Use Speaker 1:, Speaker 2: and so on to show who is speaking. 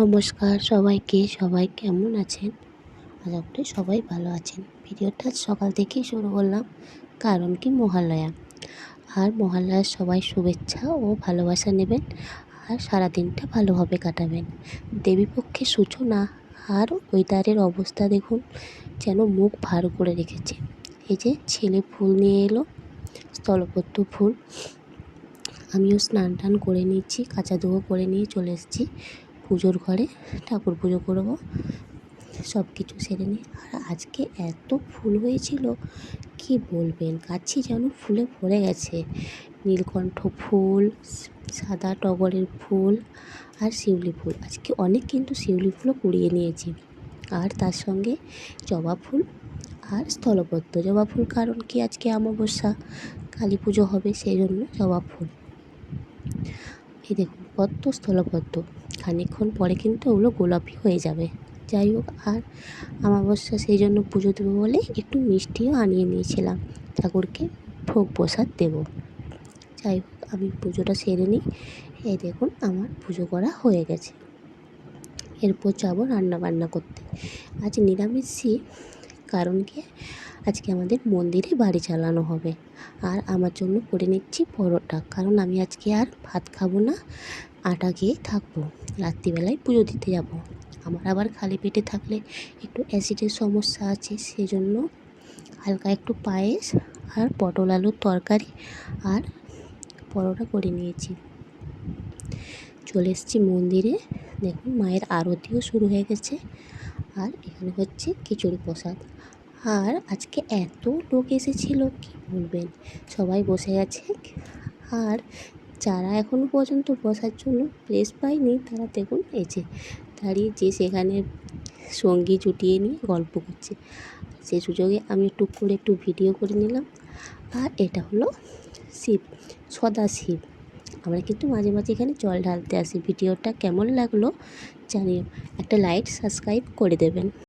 Speaker 1: নমস্কার সবাইকে, সবাই কেমন আছেন? আশা করি সবাই ভালো আছেন। ভিডিওটা সকাল থেকেই শুরু করলাম, কারণ কি মহালয়া। আর মহালয়ার সবাই শুভেচ্ছা ও ভালোবাসা নেবেন আর সারা দিনটা ভালোভাবে কাটাবেন। দেবীপক্ষের সূচনা আর ওয়েদারের অবস্থা দেখুন, যেন মুখ ভার করে রেখেছে। এই যে ছেলে ফুল নিয়ে এলো, স্থলপদ্ম ফুল। আমিও স্নান টান করে নিচ্ছি কাঁচা ধোয়া করে নিয়ে চলে এসেছি। পুজোর ঘরে, ঠাকুর পুজো করব। সব কিছু সেরে নিয়ে। আর আজকে এত ফুল হয়েছিল, কি বলবেন? কাছি যেন ফুলে ভরে গেছে। নীলকণ্ঠ ফুল, সাদা টগরের ফুল আর শিউলি ফুল। আজকে অনেক কিন্তু শিউলি ফুলও কুড়িয়ে নিয়েছি। আর তার সঙ্গে জবা ফুল আর স্থলপদ্ম। জবা ফুল কারণ কি? আজকে অমাবস্যা, কালী পুজো হবে, সেই জন্য জবা ফুল। এই দেখুন পদ্ম স্থলপদ্ম খানিকক্ষণ পরে কিন্তু ওগুলো গোলাপি হয়ে যাবে। যাই হোক, আর অমাবস্যা সেই জন্য পুজো দেবো বলে একটু মিষ্টিও আনিয়ে নিয়েছিলাম। ঠাকুরকে ভোগ প্রসাদ দেবো। যাই হোক, আমি পুজোটা সেরে নিই। এই দেখুন, আমার পুজো করা হয়ে গেছে। এরপর যাব রান্না বান্না করতে। আজ নিরামিষই কারণ কি? আজকে আমাদের মন্দিরে বাড়ি চালানো হবে। আর আমার জন্য করে নিচ্ছি পরোটা। কারণ আমি আজকে আর ভাত খাব না, আটা খেয়ে থাকব। রাত্রিবেলায় পুজো দিতে যাব। আমার আবার খালি পেটে থাকলে একটু অ্যাসিডের সমস্যা আছে সেই জন্য হালকা একটু পায়েস আর পটল আলুর তরকারি আর পরোটা করে নিয়েছি। চলে এসেছি মন্দিরে। দেখুন, মায়ের আরতিও শুরু হয়ে গেছে। আর এখানে হচ্ছে খিচুড়ি প্রসাদ। আর আজকে এত লোক এসেছিল, কি বলবেন? সবাই বসে আছে। আর যারা এখনও পর্যন্ত বসার জন্য প্লেস পায়নি, তারা দেখুন যে দাঁড়িয়ে যে সেখানে সঙ্গী জুটিয়ে নিয়ে গল্প করছে। সে সুযোগে আমি টুক করে একটু ভিডিও করে নিলাম। আর এটা হলো শিব, সদা শিব। আমরা কিন্তু মাঝে মাঝে এখানে জল ঢালতে আসি। ভিডিওটা কেমন লাগল জানিও। একটা লাইক সাবস্ক্রাইব করে দেবেন।